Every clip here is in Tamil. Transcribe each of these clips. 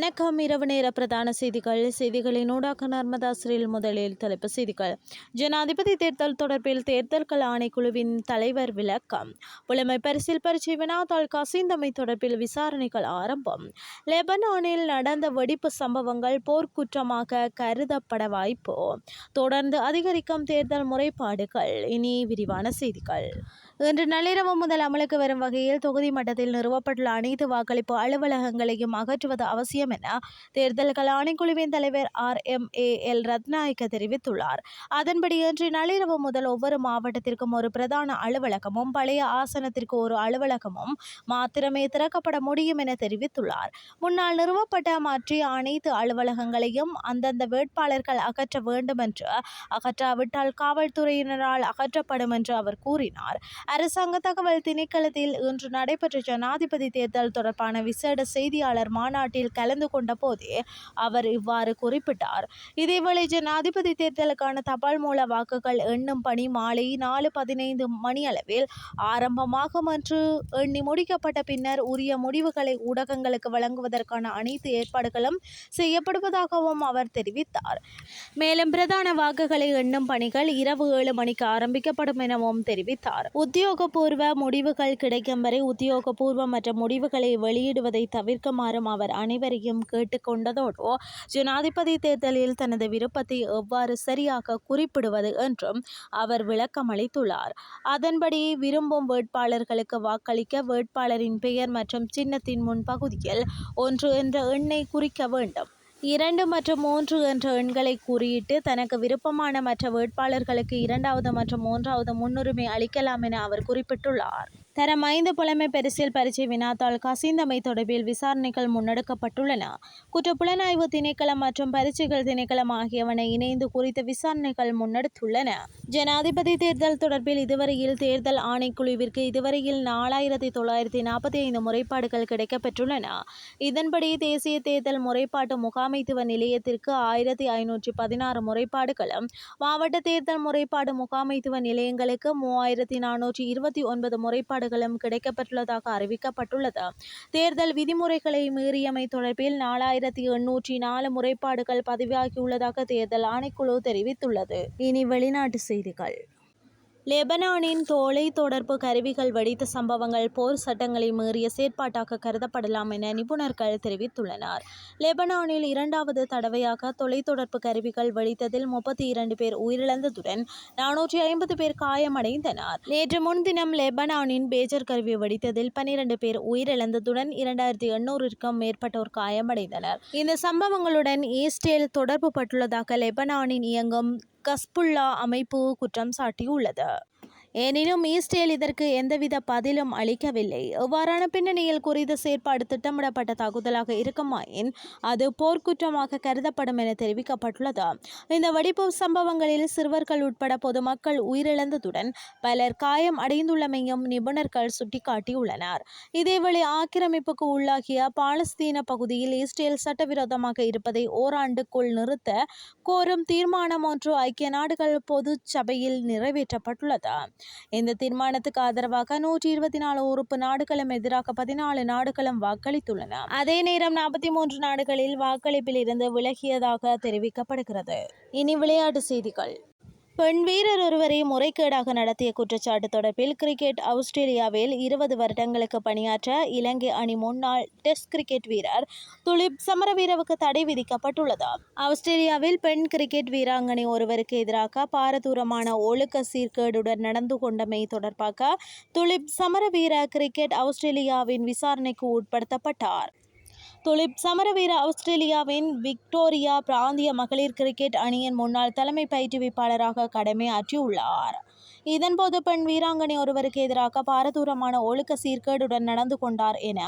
வணக்கம். இரவு நேர பிரதான செய்திகள். செய்திகளின் ஊடாக நர்மதாசிரியில் முதலில் தலைப்பு செய்திகள். ஜனாதிபதி தேர்தல் தொடர்பில் தேர்தல்கள் ஆணைக்குழுவின் தலைவர் விளக்கம். புலமை பரிசில் பரிசு வினாத்தால் கசிந்தமை தொடர்பில் விசாரணைகள் ஆரம்பம். லெபனானில் நடந்த வெடிப்பு சம்பவங்கள் போர்க்குற்றமாக கருதப்பட வாய்ப்பு. தொடர்ந்து அதிகரிக்கும் தேர்தல் முறைப்பாடுகள். இனி விரிவான செய்திகள். இன்று நள்ளிரவு முதல் அமலுக்கு வரும் வகையில் தொகுதி மட்டத்தில் நிறுவப்பட்டுள்ள அனைத்து வாக்களிப்பு அலுவலகங்களையும் அகற்றுவது அவசியம் என தேர்தல்கள் ஆணைக்குழுவின் தலைவர் R M A L Ratnayake தெரிவித்துள்ளார். அதன்படி இன்று நள்ளிரவு முதல் ஒவ்வொரு மாவட்டத்திற்கும் ஒரு பிரதான அலுவலகமும் பழைய ஆசனத்திற்கு ஒரு அலுவலகமும் மாத்திரமே திறக்கப்பட முடியும் என தெரிவித்துள்ளார். முன்னால் நிறுவப்பட்ட மற்ற அனைத்து அலுவலகங்களையும் அந்தந்த வேட்பாளர்கள் அகற்ற வேண்டும் என்று அகற்றாவிட்டால் காவல்துறையினரால் அகற்றப்படும் என்று அவர் கூறினார். அரசாங்க தகவல் திணைக்களத்தில் இன்று நடைபெற்ற ஜனாதிபதி தேர்தல் தொடர்பான விசேட செய்தியாளர் மாநாட்டில் கலந்து கொண்ட போதே அவர் இவ்வாறு குறிப்பிட்டார். இதேவேளை ஜனாதிபதி தேர்தலுக்கான தபால் மூல வாக்குகள் எண்ணும் பணி மாலை நாலு பதினைந்து மணியளவில் ஆரம்பமாகும் என்று எண்ணி முடிக்கப்பட்ட பின்னர் உரிய முடிவுகளை ஊடகங்களுக்கு வழங்குவதற்கான அனைத்து ஏற்பாடுகளும் செய்யப்படுவதாகவும் அவர் தெரிவித்தார். மேலும் பிரதான வாக்குகளை எண்ணும் பணிகள் இரவு ஏழு மணிக்கு ஆரம்பிக்கப்படும் எனவும் தெரிவித்தார். உத்தியோகபூர்வ முடிவுகள் கிடைக்கும் வரை உத்தியோகபூர்வ மற்ற முடிவுகளை வெளியிடுவதை தவிர்க்குமாறும் அவர் அனைவரையும் கேட்டுக்கொண்டதோடு ஜனாதிபதி தேர்தலில் தனது விருப்பத்தை எவ்வாறு சரியாக குறிப்பிடுவது என்றும் அவர் விளக்கமளித்துள்ளார். அதன்படி விரும்பும் வேட்பாளர்களுக்கு வாக்களிக்க வேட்பாளரின் பெயர் மற்றும் சின்னத்தின் முன்பகுதியில் ஒன்று என்ற எண்ணை குறிக்க வேண்டும். இரண்டு மற்றும் மூன்று என்ற எண்களை குறியிட்டு தனக்கு விருப்பமான மற்ற வேட்பாளர்களுக்கு இரண்டாவது மற்றும் மூன்றாவது முன்னுரிமை அளிக்கலாம் என அவர் குறிப்பிட்டுள்ளார். தரம் ஐந்து புலமை பரிசில் பரீட்சை வினாத்தாள் கசிந்தமை தொடர்பில் விசாரணைகள் முன்னெடுக்கப்பட்டுள்ளன. குற்ற புலனாய்வு திணைக்களம் மற்றும் பரீட்சைகள் திணைக்களம் ஆகியவனை இணைந்து குறித்த விசாரணைகள் முன்னெடுத்துள்ளன. ஜனாதிபதி தேர்தல் தொடர்பில் இதுவரையில் தேர்தல் ஆணைக்குழுவிற்கு இதுவரையில் நாலாயிரத்தி தொள்ளாயிரத்தி நாற்பத்தி ஐந்து முறைப்பாடுகள் கிடைக்கப்பெற்றுள்ளன. இதன்படி தேசிய தேர்தல் முறைப்பாட்டு முகாமைத்துவ நிலையத்திற்கு ஆயிரத்தி ஐநூற்றி பதினாறு முறைப்பாடுகளும் மாவட்ட தேர்தல் முறைப்பாடு முகாமைத்துவ நிலையங்களுக்கு மூவாயிரத்தி நானூற்றி இருபத்தி ஒன்பது முறைப்பாடு முறைப்பாடுகளும் கிடைக்கப்பட்டுள்ளதாக அறிவிக்கப்பட்டுள்ளது. தேர்தல் விதிமுறைகளை மீறியமை தொடர்பில் நாலாயிரத்தி எண்ணூற்றி நாலு முறைப்பாடுகள் பதிவாகியுள்ளதாக தேர்தல் ஆணைக்குழு தெரிவித்துள்ளது. இனி வெளிநாட்டு செய்திகள். லெபனானின் தொலை தொடர்பு கருவிகள் வெடித்த சம்பவங்கள் போர் சட்டங்களை மீறிய செயற்பாட்டாக கருதப்படலாம் என நிபுணர்கள் தெரிவித்துள்ளனர். லெபனானில் இரண்டாவது தடவையாக தொலைத்தொடர்பு கருவிகள் வெடித்ததில் முப்பத்தி இரண்டு பேர் உயிரிழந்ததுடன் நானூற்றி ஐம்பது பேர் காயமடைந்தனர். நேற்று முன்தினம் லெபனானின் பேஜர் கருவி வெடித்ததில் பனிரெண்டு பேர் உயிரிழந்ததுடன் இரண்டாயிரத்தி எண்ணூறுக்கும் மேற்பட்டோர் காயமடைந்தனர். இந்த சம்பவங்களுடன் ஈஸ்டேல் தொடர்பு பட்டுள்ளதாக லெபனானின் இயங்கும் கஸ்புல்லா அமைப்பு குற்றம் சாட்டியுள்ளது. எனினும் ஈஸ்டேல் இதற்கு எந்தவித பதிலும் அளிக்கவில்லை. இவ்வாறான பின்னணியில் குறித்த செயற்பாடு திட்டமிடப்பட்ட தாக்குதலாக இருக்குமாயின் அது போர்க்குற்றமாக கருதப்படும் என தெரிவிக்கப்பட்டுள்ளது. இந்த வெடிப்பு சம்பவங்களில் சிறுவர்கள் உட்பட பொதுமக்கள் உயிரிழந்ததுடன் பலர் காயம் அடைந்துள்ளமையும் நிபுணர்கள் சுட்டிக்காட்டியுள்ளனர். இதேவேளை ஆக்கிரமிப்புக்கு உள்ளாகிய பாலஸ்தீன பகுதியில் இஸ்ரேல் சட்டவிரோதமாக இருப்பதை ஓராண்டுக்குள் நிறுத்த கோரும் தீர்மானம் ஒன்று ஐக்கிய நாடுகள் பொது சபையில் நிறைவேற்றப்பட்டுள்ளது. இந்த தீர்மானத்துக்கு ஆதரவாக நூற்றி இருபத்தி நாலு உறுப்பு நாடுகளும் எதிராக பதினாலு நாடுகளும் வாக்களித்துள்ளன. அதே நேரம் நாற்பத்தி மூன்று நாடுகளில் வாக்களிப்பில் இருந்து விலகியதாக தெரிவிக்கப்படுகிறது. இனி விளையாட்டு செய்திகள். பெண் வீரர் ஒருவரை முறைகேடாக நடத்திய குற்றச்சாட்டு தொடர்பில் கிரிக்கெட் ஆஸ்திரேலியாவில் இருபது வருடங்களுக்கு பணியாற்ற இலங்கை அணி முன்னாள் டெஸ்ட் கிரிக்கெட் வீரர் துலிப் சமரவீரவுக்கு தடை விதிக்கப்பட்டுள்ளது. ஆஸ்திரேலியாவில் பெண் கிரிக்கெட் வீராங்கனை ஒருவருக்கு எதிராக பாரதூரமான ஒழுக்க சீர்கேடுடன் நடந்து கொண்டமை தொடர்பாக துலிப் சமரவீர கிரிக்கெட் ஆஸ்திரேலியாவின் விசாரணைக்கு உட்படுத்தப்பட்டார். துலிப் சமரவீர ஆஸ்திரேலியாவின் விக்டோரியா பிராந்திய மகளிர் கிரிக்கெட் அணியின் முன்னாள் தலைமை பயிற்றுவிப்பாளராக கடமையாற்றியுள்ளார் இதன்போது பெண் வீராங்கனை ஒருவருக்கு எதிராக பாரதூரமான ஒழுக்க சீர்கேடுடன் நடந்து கொண்டார் என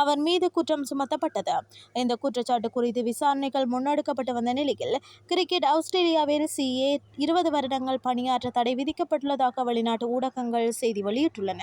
அவர் மீது குற்றம் சுமத்தப்பட்டது. இந்த குற்றச்சாட்டு குறித்து விசாரணைகள் முன்னெடுக்கப்பட்டு வந்த நிலையில் கிரிக்கெட் ஆஸ்திரேலியாவில் சிஏ இருபது வருடங்கள் பணியாற்ற தடை விதிக்கப்பட்டுள்ளதாக வெளிநாட்டு ஊடகங்கள் செய்தி வெளியிட்டுள்ளன.